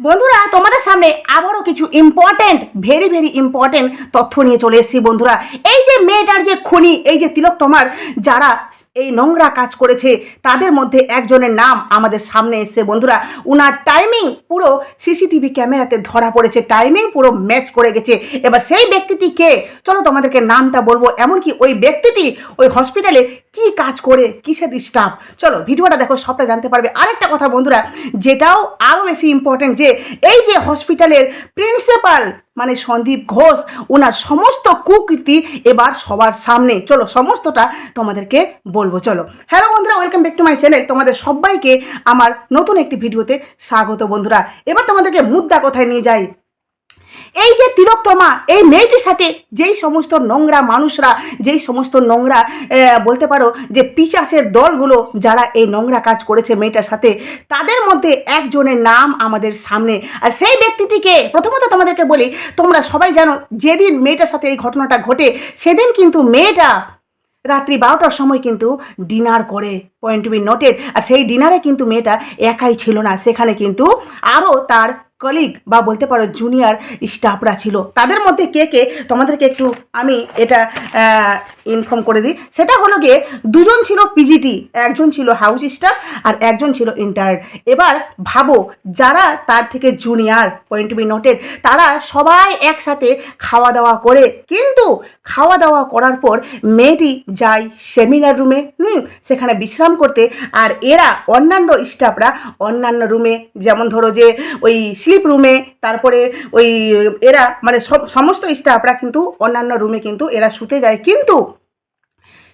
বন্ধুরা, তোমাদের সামনে আবারও কিছু ইম্পর্টেন্ট ভেরি ভেরি ইম্পর্টেন্ট তথ্য নিয়ে চলে এসেছি বন্ধুরা। এই যে মেয়েটার যে খুনি, এই যে তিলক তোমার যারা এই নোংরা কাজ করেছে, তাদের মধ্যে একজনের নাম আমাদের সামনে এসছে বন্ধুরা। উনার টাইমিং পুরো সিসিটিভি ক্যামেরাতে ধরা পড়েছে টাইমিং পুরো ম্যাচ করে গেছে। এবার সেই ব্যক্তিটি কে? চলো তোমাদেরকে নামটা বলব। এমনকি ওই ব্যক্তিটি ওই হসপিটালে কি কাজ করে, কিসের স্টাফ চলো ভিডিওটা দেখো, সবটা জানতে পারবে। আরেকটা কথা বন্ধুরা, যেটাও আরও বেশি ইম্পর্টেন্ট যে এই যে হসপিটালের প্রিন্সিপাল মানে সন্দীপ ঘোষ ওনার সমস্ত কুকৃতি এবার সবার সামনে। চলো, সমস্তটা তোমাদেরকে বলব, চলো। হ্যালো বন্ধুরা welcome back to my channel তোমাদের সবাইকে আমার নতুন একটি ভিডিওতে স্বাগত বন্ধুরা। এবার তোমাদেরকে মুদ্রা কোথায় নিয়ে যাই? এই যে তিলোত্তমা, এই মেয়েটির সাথে যেই সমস্ত নোংরা মানুষরা, যেই সমস্ত নোংরা বলতে পারো যে পিচাসের দলগুলো যারা এই নোংরা কাজ করেছে মেয়েটার সাথে, তাদের মধ্যে একজনের নাম আমাদের সামনে। আর সেই ব্যক্তিটিকে প্রথমত তোমাদেরকে বলি, তোমরা সবাই জানো, যেদিন মেয়েটার সাথে এই ঘটনাটা ঘটে, সেদিন কিন্তু মেয়েটা রাত্রি বারোটার সময় কিন্তু ডিনার করে পয়েন্ট বি নোটেড আর সেই ডিনারে কিন্তু মেয়েটা একাই ছিল না, সেখানে কিন্তু আরও তার কলিগ বা বলতে পারো জুনিয়র স্টাফরা ছিল। তাদের মধ্যে কে কে? তোমাদেরকে একটু আমি এটা ইনফর্ম করে দিই। সেটা হলো গিয়ে দুজন ছিল পিজিটি একজন ছিল হাউস স্টাফ আর একজন ছিল ইন্টার এবার ভাবো, যারা তার থেকে জুনিয়র পয়েন্ট বি নোটেড তারা সবাই একসাথে খাওয়া দাওয়া করে। কিন্তু খাওয়া দাওয়া করার পর মেয়েটি যায় সেমিনার রুমে হুম, সেখানে বিশ্রাম করতে। আর এরা অন্যান্য স্টাফরা অন্যান্য রুমে যেমন ধরো যে ওই স্লিপ রুমে তারপরে ওই, এরা মানে সব, সমস্ত স্টাফরা কিন্তু, অন্যান্য রুমে কিন্তু এরা শুতে যায়। কিন্তু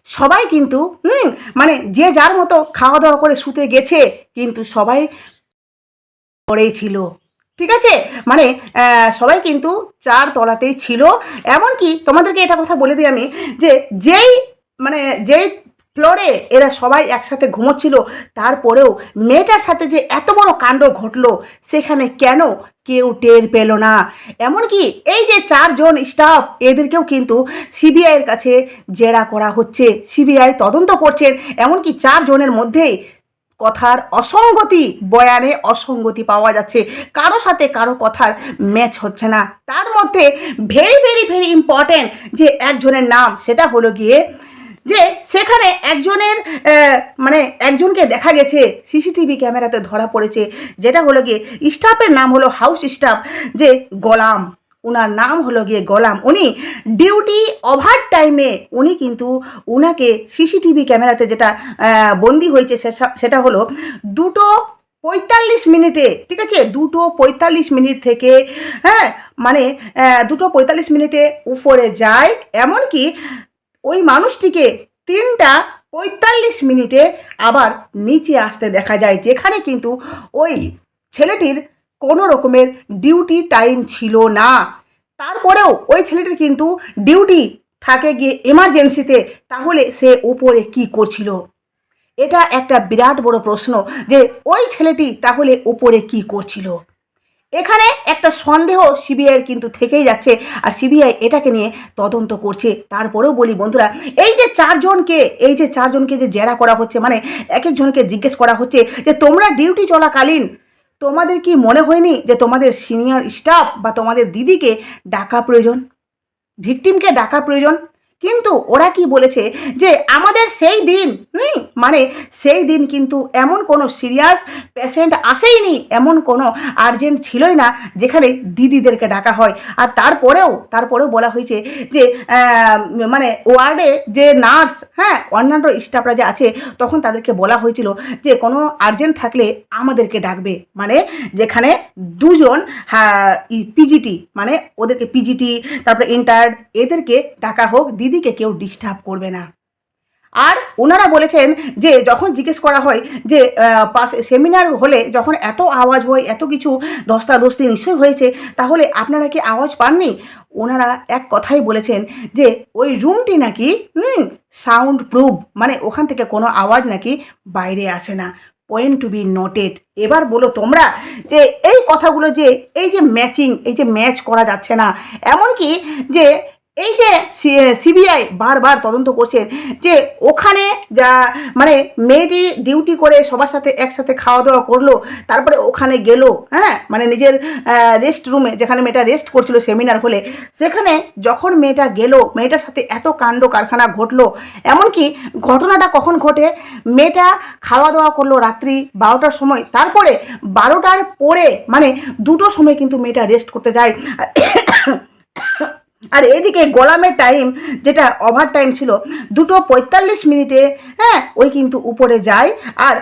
সবাই কিন্তু, হুম মানে যে যার মতো খাওয়া দাওয়া করে শুতে গেছে, কিন্তু সবাই পড়েই ছিল। ঠিক আছে? মানে সবাই কিন্তু চার তলাতেই ছিল। এমনকি তোমাদেরকে এটা কথা বলে দিই আমি, যে যেই মানে যেই ফ্লোরে এরা সবাই একসাথে ঘুমোচ্ছিল। তারপরেও মেয়েটার সাথে যে এত বড় কাণ্ড ঘটলো, সেখানে কেন কেউ টের পেল না? এমনকি এই যে চারজন স্টাফ এদেরকেও কিন্তু সিবিআইয়ের কাছে জেরা করা হচ্ছে। সিবিআই তদন্ত করছেন, এমনকি চারজনের মধ্যেই কথার অসঙ্গতি, বয়ানে অসঙ্গতি পাওয়া যাচ্ছে। কারও সাথে কারও কথার ম্যাচ হচ্ছে না। তার মধ্যে ভেরি ভেরি ভেরি ইম্পর্ট্যান্ট যে একজনের নাম, সেটা হলো গিয়ে যে সেখানে একজনের মানে একজনকে দেখা গেছে, সিসিটিভি ক্যামেরাতে ধরা পড়েছে, যেটা হলো গিয়ে স্টাফের নাম হলো হাউস স্টাফ, যে গোলাম। ওনার নাম হলো গিয়ে গোলাম। উনি ডিউটি ওভার টাইমে উনি কিন্তু উনাকে সিসিটিভি ক্যামেরাতে যেটা বন্দি হয়েছে সেটা হলো দুটো পঁয়তাল্লিশ মিনিটে, ঠিক আছে? দুটো পঁয়তাল্লিশ মিনিট থেকে হ্যাঁ? মানে দুটো পঁয়তাল্লিশ মিনিটে উপরে যায়। এমনকি ওই মানুষটিকে তিনটা পঁয়তাল্লিশ মিনিটে আবার নিচে আসতে দেখা যায়, যেখানে কিন্তু ওই ছেলেটির কোনো রকমের ডিউটি টাইম ছিল না। তারপরেও ওই ছেলেটির কিন্তু ডিউটি থাকে গিয়ে এমার্জেন্সিতে, তাহলে সে উপরে কি করছিল? এটা একটা বিরাট বড় প্রশ্ন যে ওই ছেলেটি তাহলে উপরে কি করছিল? এখানে একটা সন্দেহ সিবিআইয়ের কিন্তু থেকেই যাচ্ছে আর সিবিআই এটাকে নিয়ে তদন্ত করছে। তারপরেও বলি বন্ধুরা, এই যে চারজনকে, এই যে চারজনকে যে জেরা করা হচ্ছে মানে এক একজনকে জিজ্ঞেস করা হচ্ছে যে, তোমরা ডিউটি চলাকালীন, তোমাদের কি মনে হয়নি যে তোমাদের সিনিয়র স্টাফ বা তোমাদের দিদিকে ডাকা প্রয়োজন? ভিকটিমকে ডাকা প্রয়োজন? কিন্তু ওরা কি বলেছে যে আমাদের সেই দিন, হুম মানে সেই দিন কিন্তু এমন কোনো সিরিয়াস পেশেন্ট আসেইনি, এমন কোনো আর্জেন্ট ছিলই না যেখানে দিদিদেরকে ডাকা হয়। আর তারপরেও তারপরেও বলা হয়েছে যে মানে ওয়ার্ডে যে নার্স হ্যাঁ অন্যান্য স্টাফরা যে আছে, তখন তাদেরকে বলা হয়েছিল যে কোনো আর্জেন্ট থাকলে আমাদেরকে ডাকবে। মানে যেখানে দুজন হ্যাঁ পিজিটি মানে ওদেরকে পিজিটি তারপরে ইন্টার্ড এদেরকে ডাকা হোক দিদিকে কেউ ডিস্টার্ব করবে না। আর ওনারা বলেছেন যে, যখন জিজ্ঞেস করা হয় যে পাশে সেমিনার হলে যখন এত আওয়াজ হয়, এত কিছু দস্তাদস্তি নিশ্চয়ই হয়েছে, তাহলে আপনারা কি আওয়াজ পাননি? ওনারা এক কথাই বলেছেন যে, ওই রুমটি নাকি, হুম সাউন্ড প্রুফ মানে ওখান থেকে কোনো আওয়াজ নাকি বাইরে আসে না পয়েন্ট টু বি নোটেড এবার বলো তোমরা যে, এই কথাগুলো যে, এই যে ম্যাচিং এই যে ম্যাচ করা যাচ্ছে না, এমনকি যে এই যে সিবিআই বারবার তদন্ত করছেন যে ওখানে যা মানে মেয়েটি ডিউটি করে সবার সাথে একসাথে খাওয়া দাওয়া করল, তারপরে ওখানে গেল হ্যাঁ? মানে নিজের রেস্ট রুমে যেখানে মেয়েটা রেস্ট করছিল সেমিনার হলে, সেখানে যখন মেয়েটা গেল, মেয়েটার সাথে এত কাণ্ড কারখানা ঘটলো, এমনকি ঘটনাটা কখন ঘটে? মেয়েটা খাওয়া দাওয়া করল রাত্রি বারোটার সময়, তারপরে বারোটার পরে মানে দুটো সময় কিন্তু মেয়েটা রেস্ট করতে যায়। আর এদিকে গোলামের টাইম যেটা ওভার টাইম ছিল, দুটো পঁয়তাল্লিশ মিনিটে হ্যাঁ ওই কিন্তু উপরে যায়। আর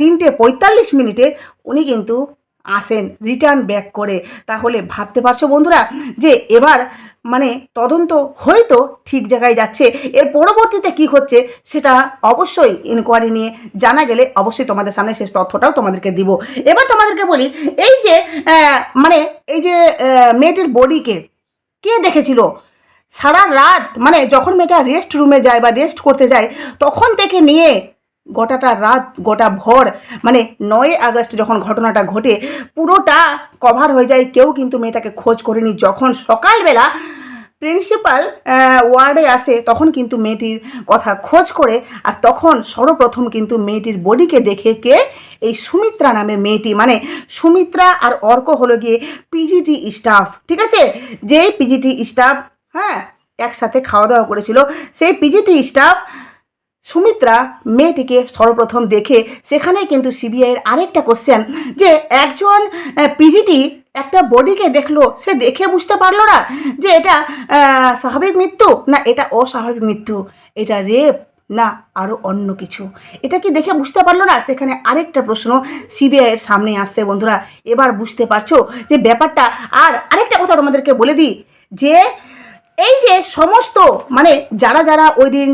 তিনটে পঁয়তাল্লিশ মিনিটে উনি কিন্তু আসেন রিটার্ন ব্যাক করে। তাহলে ভাবতে পারছ বন্ধুরা, যে এবার মানে তদন্ত হয়তো ঠিক জায়গায় যাচ্ছে। এর পরবর্তীতে কি হচ্ছে সেটা অবশ্যই ইনকোয়ারি নিয়ে জানা গেলে অবশ্যই তোমাদের সামনে শেষ তথ্যটাও তোমাদেরকে দিব। এবার তোমাদেরকে বলি, এই যে মানে এই যে মেয়েটির বডিকে কে দেখেছিল? সারা রাত মানে যখন মেয়েটা রেস্ট রুমে যায় বা রেস্ট করতে যায়, তখন থেকে নিয়ে গোটাটা রাত, গোটা ভর মানে নয় আগস্ট যখন ঘটনাটা ঘটে, পুরোটা কভার হয়ে যায়। কেউ কিন্তু মেয়েটাকে খোঁজ করেনি। যখন সকালবেলা প্রিন্সিপাল ওয়ার্ডে আসে, তখন কিন্তু মেয়েটির কথা খোঁজ করে, আর তখন সর্বপ্রথম কিন্তু মেয়েটির বডিকে দেখে কে? এই সুমিত্রা নামে মেয়েটি। মানে সুমিত্রা আর অর্ক হলো গিয়ে পিজিটি স্টাফ ঠিক আছে? যে পিজিটি স্টাফ হ্যাঁ একসাথে খাওয়া দাওয়া করেছিল, সেই পিজিটি স্টাফ সুমিত্রা মেয়েটিকে সর্বপ্রথম দেখে সেখানে কিন্তু সিবিআইয়ের আরেকটা কোশ্চেন যে একজন পিজিটি একটা বডিকে দেখল, সে দেখে বুঝতে পারল না যে এটা স্বাভাবিক মৃত্যু না এটা অস্বাভাবিক মৃত্যু? এটা রেপ না আরও অন্য কিছু? এটা কি দেখে বুঝতে পারল না? সেখানে আরেকটা প্রশ্ন সিবিআইয়ের সামনে আসছে, বন্ধুরা। এবার বুঝতে পারছ যে ব্যাপারটা, আর আরেকটা কথা তোমাদেরকে বলে দিই, যে এই যে সমস্ত মানে যারা যারা ওই দিন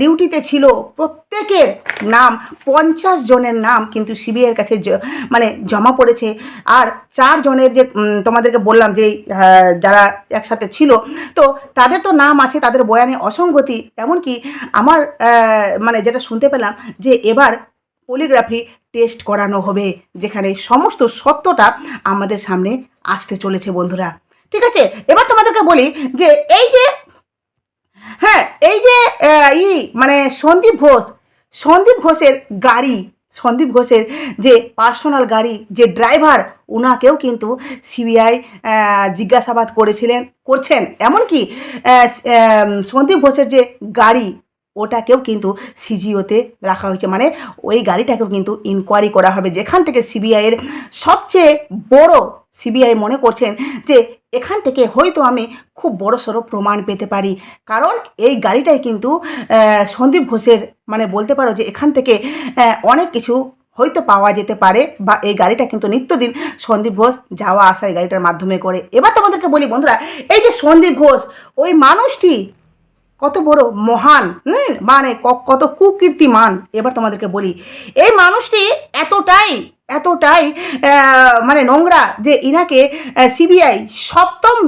ডিউটিতে ছিল, প্রত্যেকের নাম, পঞ্চাশ জনের নাম কিন্তু সিবিআইয়ের কাছে মানে জমা পড়েছে। আর চার জনের যে তোমাদেরকে বললাম যে যারা একসাথে ছিল, তো তাদের তো নাম আছে, তাদের বয়ানে অসঙ্গতি। এমনকি আমার মানে যেটা শুনতে পেলাম যে এবার পলিগ্রাফি টেস্ট করানো হবে, যেখানে সমস্ত সত্যটা আমাদের সামনে আসতে চলেছে বন্ধুরা। ঠিক আছে? এবার তোমাদেরকে বলি যে এই যে হ্যাঁ এই যে ই মানে সন্দীপ ঘোষ, সন্দীপ ঘোষের গাড়ি, সন্দীপ ঘোষের যে পার্সোনাল গাড়ি, যে ড্রাইভার উনাকেও কিন্তু সিবিআই জিজ্ঞাসাবাদ করেছিলেন, করছেন। এমনকি সন্দীপ ঘোষের যে গাড়ি ওটাকেও কিন্তু সিজিওতে রাখা হয়েছে। মানে ওই গাড়িটাকেও কিন্তু ইনকোয়ারি করা হবে। যেখান থেকে সিবিআইয়ের সবচেয়ে বড় সিবিআই মনে করছেন যে, এখান থেকে হয়তো আমি খুব বড় সড়ো প্রমাণ পেতে পারি। কারণ এই গাড়িটাই কিন্তু সন্দীপ ঘোষের মানে বলতে পারো যে, এখান থেকে অনেক কিছু হয়তো পাওয়া যেতে পারে বা এই গাড়িটা কিন্তু নিত্যদিন সন্দীপ ঘোষ যাওয়া আসা এই গাড়িটার মাধ্যমে করে। এবার তোমাদেরকে বলি বন্ধুরা, এই যে সন্দীপ ঘোষ, ওই মানুষটি কত বড় মহান, হুম? মানে কত কুকীর্তিমান। এবার তোমাদেরকে বলি, এই মানুষটি এতটাই এতটাই মানে নোংরা যে ইনাকে সিবিআই সপ্তম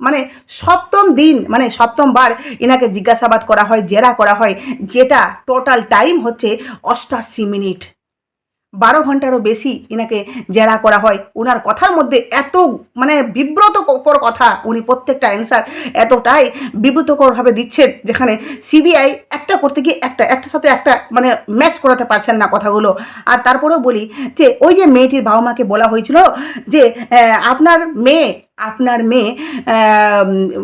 মানে সপ্তম দিন মানে সপ্তমবার এনাকে জিজ্ঞাসাবাদ করা হয়, জেরা করা হয়, যেটা টোটাল টাইম হচ্ছে অষ্টাশি মিনিট। বারো ঘন্টারও বেশি এনাকে জেরা করা হয়। ওনার কথার মধ্যে এত মানে বিব্রতকর কথা উনি প্রত্যেকটা অ্যান্সার এতটাই বিব্রতকরভাবে দিচ্ছেন, যেখানে সিবিআই একটা করতে গিয়ে একটা একটা সাথে একটা মানে ম্যাচ করাতে পারছেন না কথাগুলো। আর তারপরেও বলি যে, ওই যে মেয়েটির বাবা মাকে বলা হয়েছিল যে আপনার মেয়ে আপনার মেয়ে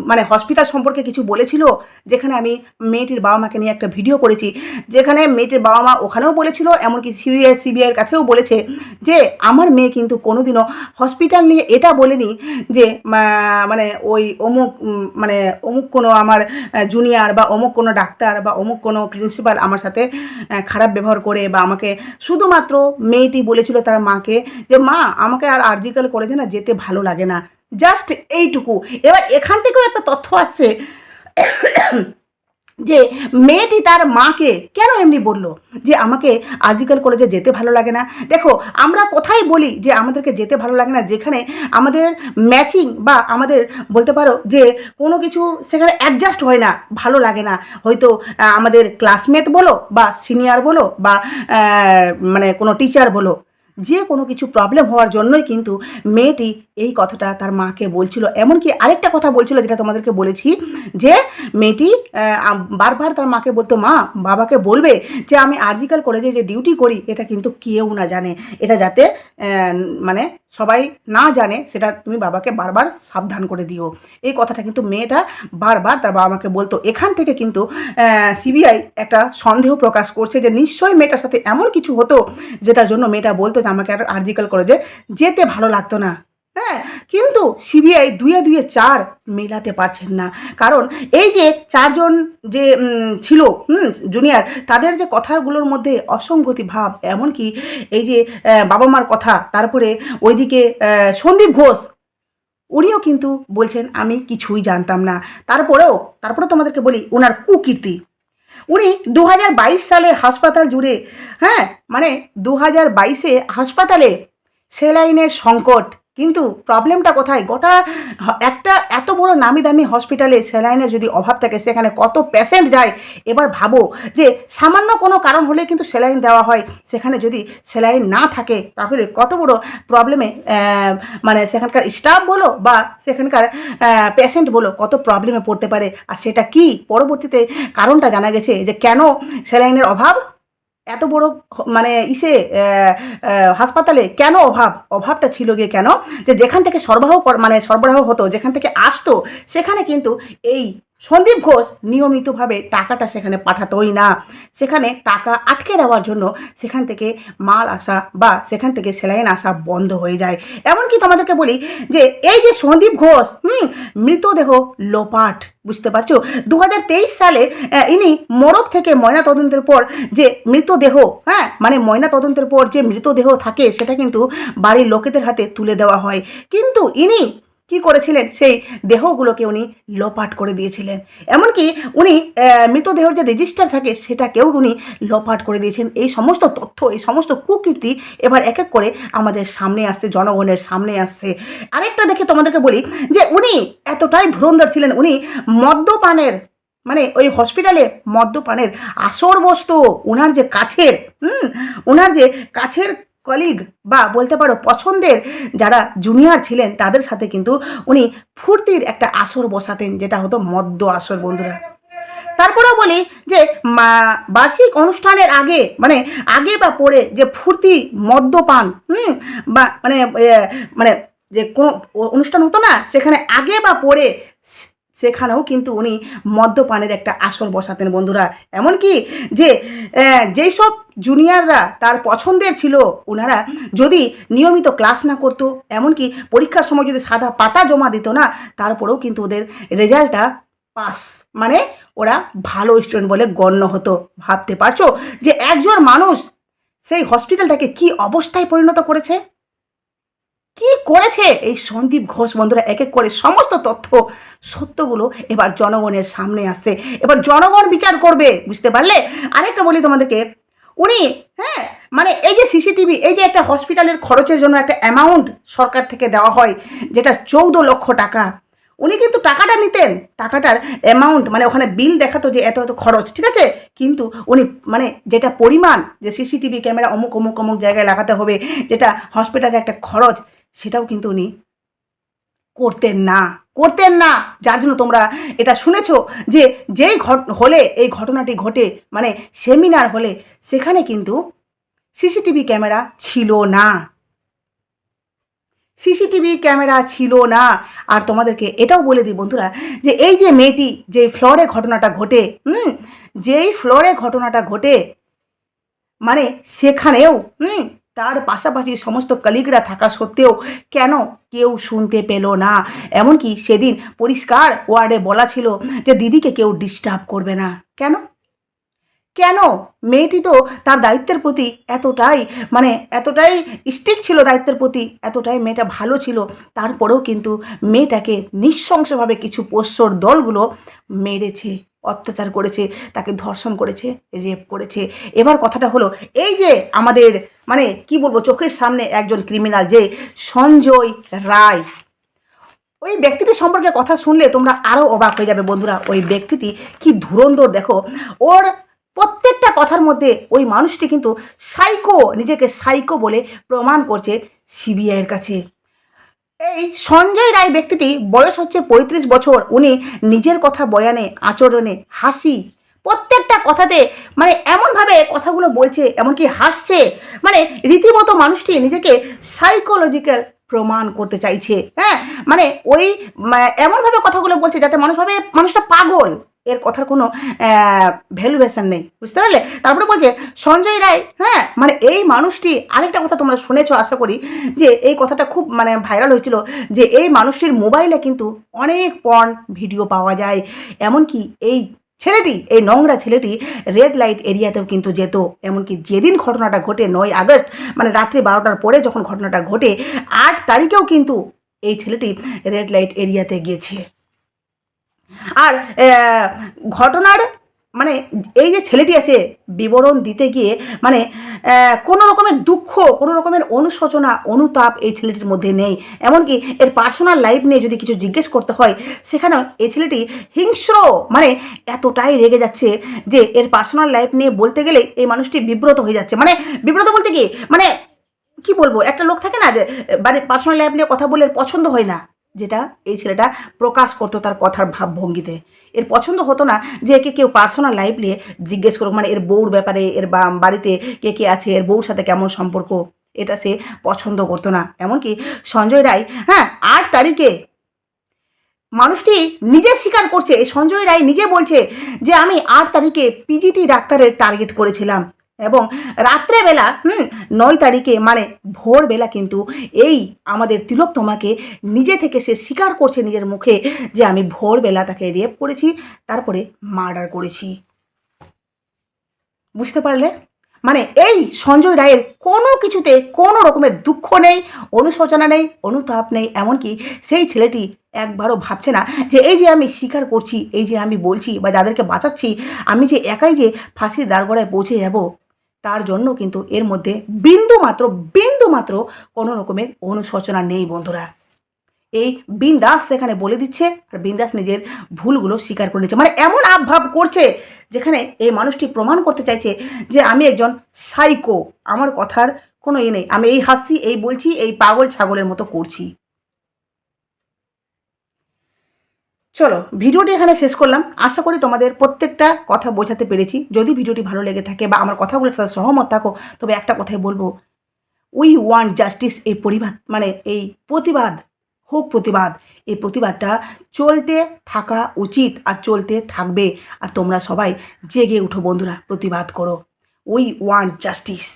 মানে হসপিটাল সম্পর্কে কিছু বলেছিল? যেখানে আমি মেয়েটির বাবা মাকে নিয়ে একটা ভিডিও করেছি, যেখানে মেয়েটির বাবা মা ওখানেও বলেছিল, এমনকি সিবিআই, সিবিআইয়ের কাছেও বলেছে যে, আমার মেয়ে কিন্তু কোনোদিনও হসপিটাল নিয়ে এটা বলেনি যে মানে ওই অমুক মানে অমুক কোনো আমার জুনিয়র বা অমুক কোনো ডাক্তার বা অমুক কোনো প্রিন্সিপাল আমার সাথে খারাপ ব্যবহার করে বা আমাকে শুধুমাত্র মেয়েটি বলেছিল তার মাকে যে, মা, আমাকে আর আর্জিকাল কলেজে না যেতে ভালো লাগে না। জাস্ট এইটুকু। এবার এখান থেকেও একটা তথ্য আসছে যে মেয়েটি তার মাকে কেন এমনি বলল? যে আমাকে আজকাল কলেজে যেতে ভালো লাগে না। দেখো, আমরা কোথায় বলি যে আমাদেরকে যেতে ভালো লাগে না? যেখানে আমাদের ম্যাচিং বা আমাদের বলতে পারো যে কোনো কিছু সেখানে অ্যাডজাস্ট হয় না, ভালো লাগে না। হয়তো আমাদের ক্লাসমেট বলো বা সিনিয়র বলো বা মানে কোনো টিচার বলো। যে কোনো কিছু প্রবলেম হওয়ার জন্যই কিন্তু মেয়েটি এই কথাটা তার মাকে বলছিল। এমনকি আরেকটা কথা বলছিল যেটা তোমাদেরকে বলেছি, যে মেয়েটি বারবার তার মাকে বলতো, মা, বাবাকে বলবে যে আমি আর্জিকাল কলেজে যে ডিউটি করি, এটা কিন্তু কেউ না জানে। এটা যাতে মানে সবাই না জানে, সেটা তুমি বাবাকে বারবার সাবধান করে দিও। এই কথাটা কিন্তু মেয়েটা বারবার তার বাবা মাকে বলতো। এখান থেকে কিন্তু সিবিআই একটা সন্দেহ প্রকাশ করছে যে নিশ্চয়ই মেয়েটার সাথে এমন কিছু হতো, যেটার জন্য মেয়েটা বলতো যে আমাকে আর আর্জিক্যাল কলেজে যেতে ভালো লাগতো না। হ্যাঁ কিন্তু সিবিআই দুয়ে দুয়ে চার মেলাতে পারছেন না। কারণ এই যে চারজন যে ছিল, হুম জুনিয়র তাদের যে কথাগুলোর মধ্যে অসঙ্গতি ভাব, এমনকি এই যে বাবা মার কথা, তারপরে ওইদিকে সন্দীপ ঘোষ, উনিও কিন্তু বলছেন, আমি কিছুই জানতাম না। তারপরেও তারপরে তোমাদেরকে বলি ওনার কুকীর্তি। উনি দু হাজার বাইশ সালে হাসপাতাল জুড়ে হ্যাঁ মানে দু হাজার বাইশে হাসপাতালে, সেলাইনের সংকট কিন্তু প্রবলেমটা কোথায়? গোটা, একটা এত বড় নামি দামি হসপিটালে সেলাইনের যদি অভাব থাকে, সেখানে কত পেশেন্ট যায়? এবার ভাবো যে সামান্য কোনো কারণ হলে কিন্তু সেলাইন দেওয়া হয়। সেখানে যদি সেলাইন না থাকে, তাহলে কত বড় প্রবলেমে মানে সেখানকার স্টাফ বলো বা সেখানকার পেশেন্ট বলো, কত প্রবলেমে পড়তে পারে? আর সেটা কি? পরবর্তীতে কারণটা জানা গেছে যে কেন সেলাইনের অভাব? এত বড় মানে ইসে হাসপাতালে কেন অভাব? অভাবটা ছিল গিয়ে কেন? যে যেখান থেকে সরবরাহ মানে সরবরাহ হতো, যেখান থেকে আসতো, সেখানে কিন্তু এই সন্দীপ ঘোষ নিয়মিতভাবে টাকাটা সেখানে পাঠাতোই না। সেখানে টাকা আটকে দেওয়ার জন্য সেখান থেকে মাল আসা বা সেখান থেকে সেলাইন আসা বন্ধ হয়ে যায়। এমনকি তোমাদেরকে বলি যে এই যে সন্দীপ ঘোষ, হুম, মৃতদেহ লোপাট, বুঝতে পারছ? দু হাজার তেইশ সালে ইনি মোরগ থেকে ময়না তদন্তের পর যে মৃতদেহ হ্যাঁ মানে ময়না তদন্তের পর যে মৃতদেহ থাকে সেটা কিন্তু বাড়ির লোকেদের হাতে তুলে দেওয়া হয়। কিন্তু ইনি কি করেছিলেন? সেই দেহগুলোকে উনি লোপাট করে দিয়েছিলেন। এমনকি উনি মৃতদেহের যে রেজিস্টার থাকে, সেটাকেও উনি লোপাট করে দিয়েছেন। এই সমস্ত তথ্য, এই সমস্ত কুকীর্তি এবার এক এক করে আমাদের সামনে আসছে, জনগণের সামনে আসছে। আরেকটা দেখে তোমাদেরকে বলি যে, উনি এতটাই ধুরন্ধর ছিলেন। উনি মদ্যপানের মানে ওই হসপিটালে মদ্যপানের আসর বসতো ওনার যে কাছের, হুম ওনার যে কাছের কলিগ বা বলতে পারো পছন্দের যারা জুনিয়র ছিলেন, তাদের সাথে কিন্তু উনি ফুর্তির একটা আসর বসাতেন, যেটা হতো মদ্য আসর, বন্ধুরা। তারপরেও বলি যে বার্ষিক অনুষ্ঠানের আগে মানে আগে বা পরে যে ফুর্তি মদ্যপান হুম, বা মানে মানে যে কোনো অনুষ্ঠান হতো না, সেখানে আগে বা পরে সেখানেও কিন্তু উনি মদ্যপানের একটা আসর বসাতেন বন্ধুরা। এমনকি যে যেই সব জুনিয়ররা তার পছন্দের ছিল ওনারা যদি নিয়মিত ক্লাস না করতো, এমনকি পরীক্ষার সময় যদি সাদা পাতা জমা দিত না তারপরেও কিন্তু ওদের রেজাল্টটা পাস। মানে ওরা ভালো স্টুডেন্ট বলে গণ্য হতো। ভাবতে পারছ? যে একজন মানুষ সেই হসপিটালটাকে কি অবস্থায় পরিণত করেছে? কি করেছে? এই সন্দীপ ঘোষ বন্ধুরা এক এক করে সমস্ত তথ্য, সত্যগুলো এবার জনগণের সামনে আসছে। এবার জনগণ বিচার করবে, বুঝতে পারলে? আরেকটা বলি তোমাদেরকে, উনি হ্যাঁ মানে এই যে সিসিটিভি এই যে একটা হসপিটালের খরচের জন্য একটা অ্যামাউন্ট সরকার থেকে দেওয়া হয়, যেটা চৌদ্দ লক্ষ টাকা, উনি কিন্তু টাকাটা নিতেন। টাকাটার অ্যামাউন্ট মানে ওখানে বিল দেখাতো যে এত এত খরচ, ঠিক আছে? কিন্তু উনি মানে যেটা পরিমাণ, যে সিসিটিভি ক্যামেরা অমুক অমুক অমুক জায়গায় লাগাতে হবে, যেটা হসপিটালের একটা খরচ সেটাও কিন্তু উনি করতেন না করতেন না। যার জন্য তোমরা এটা শুনেছ যে যেই ঘট, হলে এই ঘটনাটি ঘটে মানে সেমিনার হলে, সেখানে কিন্তু সিসিটিভি ক্যামেরা ছিল না। সিসিটিভি ক্যামেরা ছিল না। আর তোমাদেরকে এটাও বলে দিই বন্ধুরা যে এই যে মেয়েটি, যে ফ্লোরে ঘটনাটা ঘটে, হুম, যেই ফ্লোরে ঘটনাটা ঘটে মানে সেখানেও, হুম তার পাশাপাশি সমস্ত কলিগরা থাকা সত্ত্বেও কেন কেউ শুনতে পেল না? এমনকি সেদিন পরিষ্কার ওয়ার্ডে বলা ছিল যে দিদিকে কেউ ডিস্টার্ব করবে না। কেন? কেন? মেয়েটি তো তার দায়িত্বের প্রতি এতটাই মানে এতটাই স্ট্রিক্ট ছিল দায়িত্বের প্রতি, এতটাই মেয়েটা ভালো ছিল। তারপরেও কিন্তু মেয়েটাকে নিঃশংসভাবে কিছু পোষ্যর দলগুলো মেরেছে, অত্যাচার করেছে, তাকে ধর্ষণ করেছে রেপ করেছে। এবার কথাটা হলো, এই যে আমাদের মানে কি বলব, চোখের সামনে একজন ক্রিমিনাল যে সঞ্জয় রায়। ওই ব্যক্তিটি সম্পর্কে কথা শুনলে তোমরা আরও অবাক হয়ে যাবে বন্ধুরা। ওই ব্যক্তিটি কি ধুরন্ধর, দেখো। ওর প্রত্যেকটা কথার মধ্যে ওই মানুষটি কিন্তু সাইকো নিজেকে সাইকো বলে প্রমাণ করছে সিবিআইয়ের কাছে। এই সঞ্জয় রায় ব্যক্তিটি বয়স হচ্ছে পঁয়ত্রিশ বছর। উনি নিজের কথা বয়ানে, আচরণে হাসি প্রত্যেকটা কথাতে মানে এমনভাবে কথাগুলো বলছে, এমনকি হাসছে। মানে রীতিমতো মানুষটি নিজেকে সাইকোলজিক্যাল প্রমাণ করতে চাইছে হ্যাঁ? মানে ওই মা- এমনভাবে কথাগুলো বলছে যাতে মানুষ ভাবে মানুষটা পাগল। এর কথার কোনো ভ্যালুয়েশন নেই, বুঝতে পারলে? তারপরে বলছে, সঞ্জয় রায় হ্যাঁ? মানে এই মানুষটি, আরেকটা কথা তোমরা শুনেছো, আশা করি, যে এই কথাটা খুব মানে ভাইরাল হয়েছিল, যে এই মানুষটির মোবাইলে কিন্তু অনেক পর্ন ভিডিও পাওয়া যায়। এমনকি এই ছেলেটি, এই নোংরা ছেলেটি রেড লাইট এরিয়াতেও কিন্তু যেত। এমনকি যেদিন ঘটনাটা ঘটে নয় আগস্ট মানে রাত্রি বারোটার পরে যখন ঘটনাটা ঘটে, আট তারিখেও কিন্তু এই ছেলেটি রেড লাইট এরিয়াতে গিয়েছে। আর ঘটনার মানে এই যে ছেলেটি আছে, বিবরণ দিতে গিয়ে মানে কোনো রকমের দুঃখ, কোনো রকমের অনুশোচনা, অনুতাপ এই ছেলেটির মধ্যে নেই। এমনকি এর পার্সোনাল লাইফ নিয়ে যদি কিছু জিজ্ঞেস করতে হয়, সেখানেও এই ছেলেটি হিংস্র মানে এতটাই রেগে যাচ্ছে যে এর পার্সোনাল লাইফ নিয়ে বলতে গেলে এই মানুষটি বিব্রত হয়ে যাচ্ছে। মানে বিব্রত বলতে কি? মানে কি বলব? একটা লোক থাকে না যে মানে পার্সোনাল লাইফ নিয়ে কথা বলে পছন্দ হয় না। যেটা এই ছেলেটা প্রকাশ করতো তার কথার ভাবভঙ্গিতে এর পছন্দ হতো না যে একে কেউ পার্সোনাল লাইফ নিয়ে জিজ্ঞেস করুক মানে এর বউর ব্যাপারে, এর বাড়িতে কে কে আছে, এর বউর সাথে কেমন সম্পর্ক, এটা সে পছন্দ করতো না। এমনকি সঞ্জয় রায় হ্যাঁ আট তারিখে মানুষটি নিজে স্বীকার করছে, সঞ্জয় রায় নিজে বলছে যে, আমি আট তারিখে পিজিটি ডাক্তারের টার্গেট করেছিলাম। এবং রাত্রেবেলা, হুম, নয় তারিখে মানে ভোরবেলা কিন্তু এই আমাদের তিলক তোমাকে নিজে থেকে সে স্বীকার করছে নিজের মুখে যে আমি ভোরবেলা তাকে রেপ করেছি, তারপরে মার্ডার করেছি। বুঝতে পারলে? মানে এই সঞ্জয় রায়ের কোনো কিছুতে কোনো রকমের দুঃখ নেই, অনুশোচনা নেই, অনুতাপ নেই, এমনকি সেই ছেলেটি একবারও ভাবছে না যে এই যে আমি স্বীকার করছি, এই যে আমি বলছি বা যাদেরকে বাঁচাচ্ছি, আমি যে একাই যে ফাঁসির দাঁড়গড়ায় পৌঁছে যাব তার জন্য কিন্তু এর মধ্যে বিন্দু মাত্র বিন্দু মাত্র কোনো রকমের অনুশোচনা নেই বন্ধুরা। এই বিন্দাস সেখানে বলে দিচ্ছে আর বিন্দাস নিজের ভুলগুলো স্বীকার করে নিচ্ছে। মানে এমন আবভাব করছে যেখানে এই মানুষটি প্রমাণ করতে চাইছে যে আমি একজন সাইকো আমার কথার কোনো ইয়ে নেই। আমি এই হাসি, এই বলছি, এই পাগল ছাগলের মতো করছি। চলো, ভিডিওটি এখানে শেষ করলাম। আশা করি তোমাদের প্রত্যেকটা কথা বোঝাতে পেরেছি। যদি ভিডিওটি ভালো লেগে থাকে বা আমার কথাগুলোর সাথে সহমত থাকো, তবে একটা কথাই বলব। উই ওয়ান্ট জাস্টিস এই পরিবাদ মানে এই প্রতিবাদ, হোক প্রতিবাদ, এই প্রতিবাদটা চলতে থাকা উচিত আর চলতে থাকবে। আর তোমরা সবাই জেগে উঠো বন্ধুরা, প্রতিবাদ করো। উই ওয়ান্ট জাস্টিস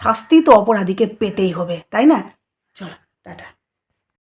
শাস্তি তো অপরাধীকে পেতেই হবে, তাই না? চলো, টাটা।